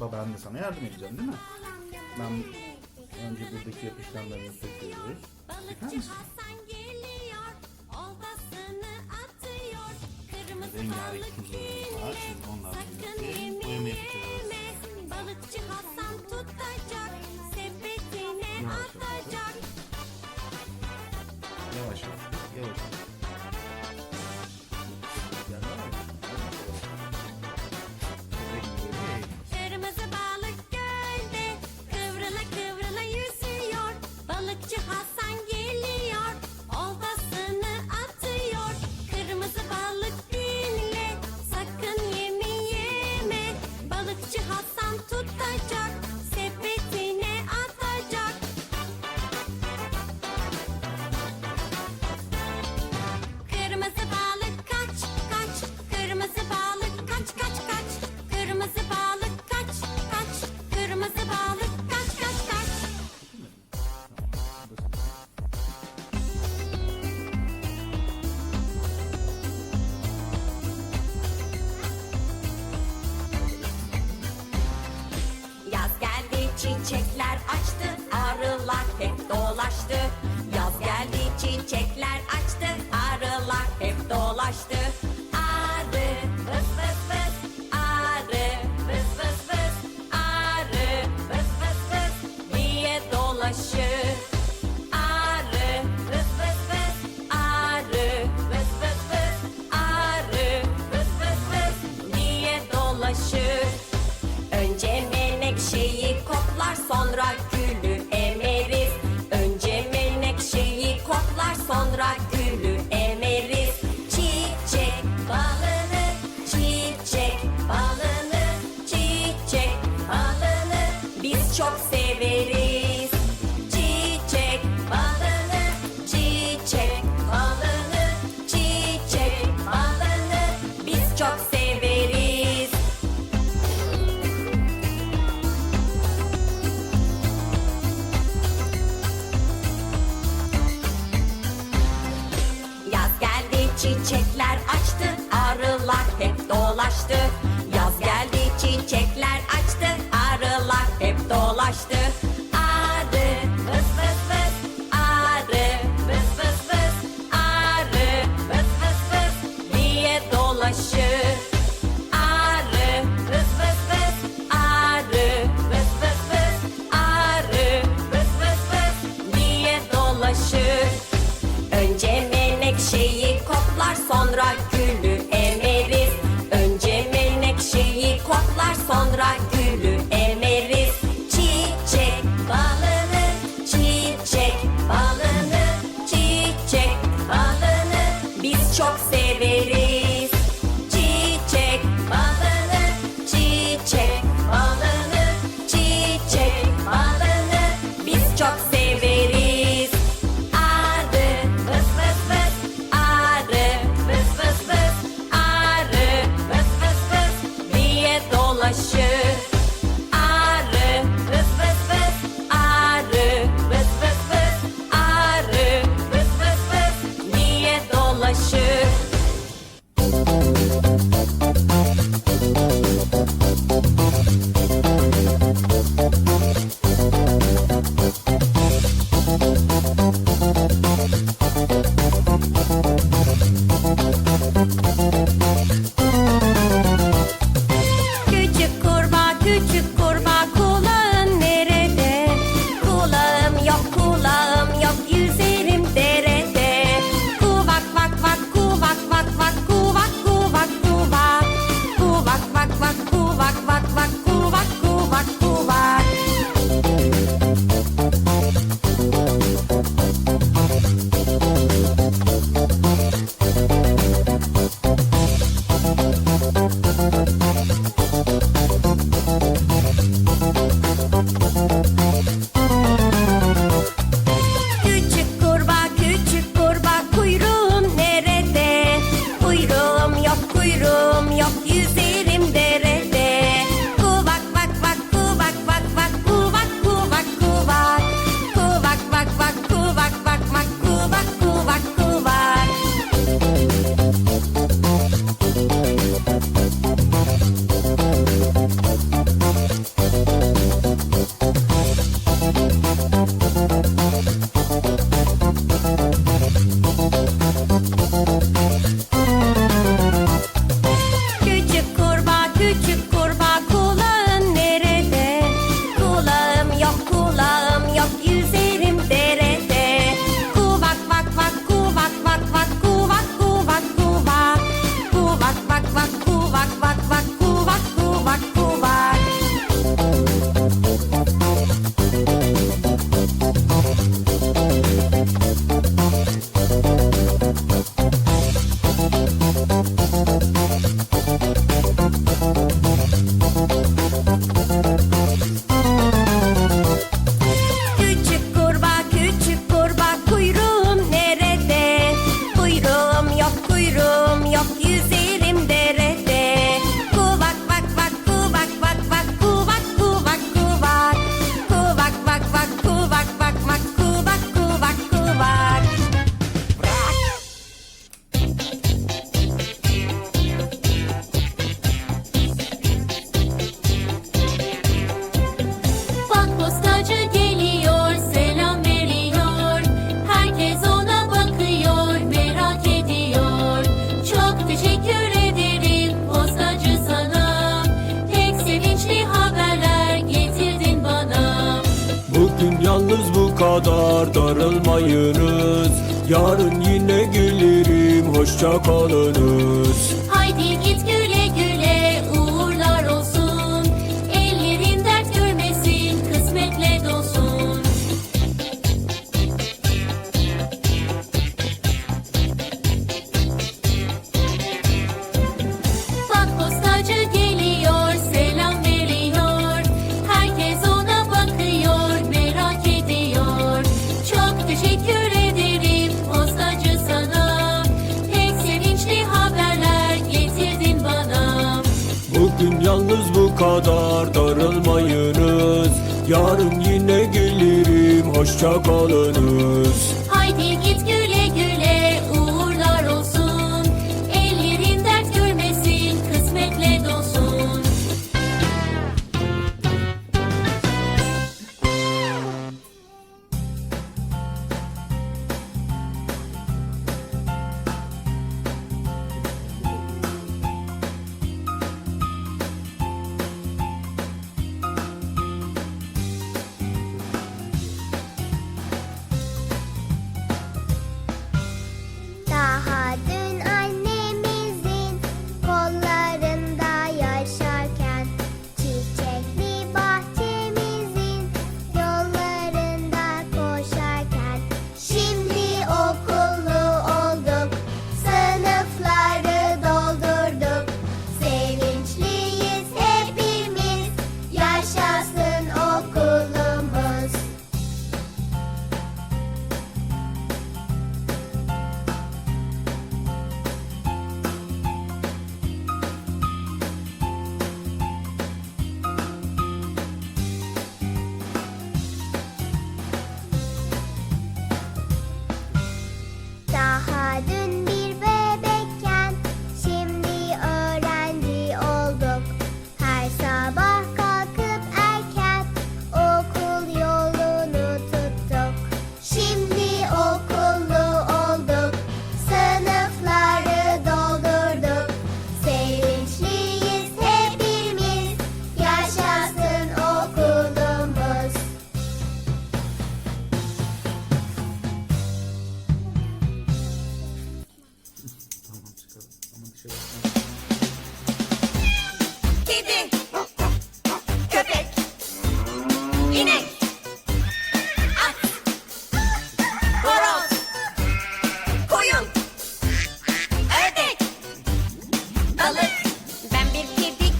Baban da sana yardım edeceğim değil mi? Ben önce buradaki yapışkanlarını söküyoruz. Balıkçı misin? Rengarenk balık Arılar hep dolaştı. Yaz geldi çiçekler açtı. Arılar hep dolaştı. Arı vız vız vız. Arı vız vız vız. Arı vız vız vız. Diye dolaşır? Arı vız vız vız. Arı vız vız vız. Arı vız vız vız. Diye dolaşır? Önce menekşeyi koklar sonra çiçekler açtı arılar hep dolaştı. Yaz geldi çiçekler açtı arılar hep dolaştı. Arı vız vız vız. Arı vız vız vız. Arı vız vız vız. Diye dolaşır Russia. Yarın yine gelirim hoşça kalınız. Haydi git güle Yarın yine gelirim hoşça kalınız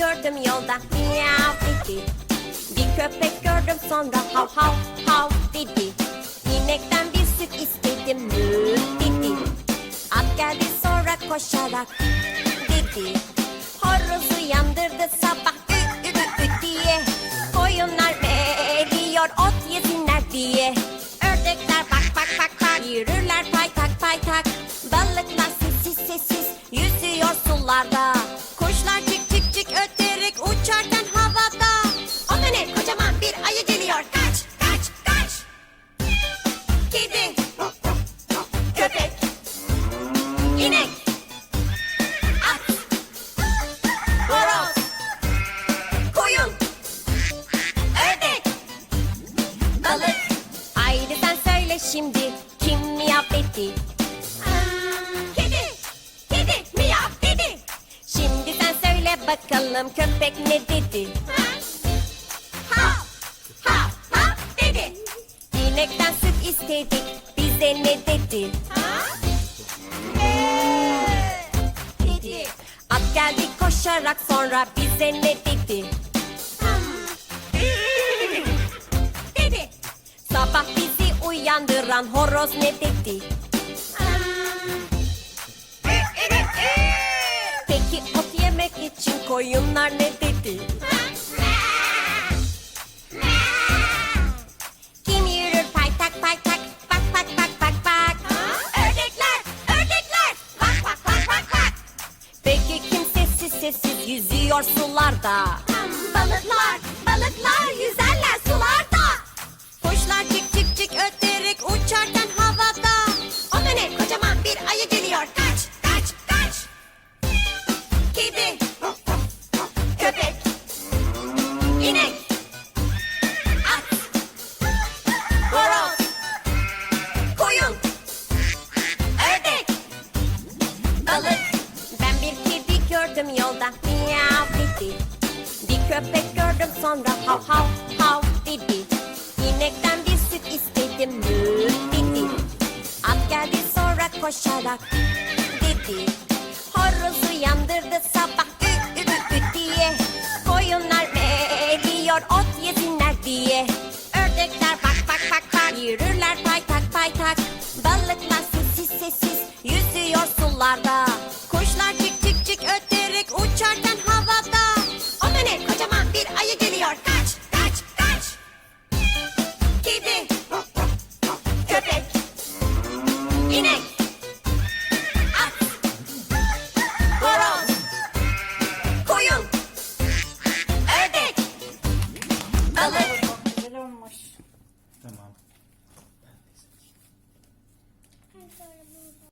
gördüm yolda. Miyav dedi Bir köpek gördüm sonra hav hav hav dedi İnekten bir süt istedim mü dedi At geldi sonra koşarak dedi Horozu yandırdı sabah ü ü ü ü diye. Koyunlar veriyor ot yesinler diye. Ördekler bak bak bak bak. Yürürler paytak paytak. Balıklar sessiz sessiz Yüzüyor sularda şimdi Kim miyav etti Kedi Kedi miyav dedi Şimdi sen söyle bakalım Köpek ne dedi? Ha Ha Ha dedi. İnekten süt istedik Bize ne dedi? Dedi At geldi koşarak sonra bize ne dedi? Sabah bizi uyandıran horoz ne dedi? Peki ot yemek için koyunlar ne dedi? Kim yürür paytak paytak? Bak bak bak bak bak Ördekler ördekler. Bak bak bak bak bak Peki kim sessiz sessiz yüzüyor sularda geldi sonra koşarak dedi. Horozu yandırdı sabah ü ü ü ü diye. Koyunlar me diyor ot yesinler diye. Ördekler bak bak bak bak Yürürler pay tak pay tak. Balıklar sessiz sessiz Yüzüyor sularda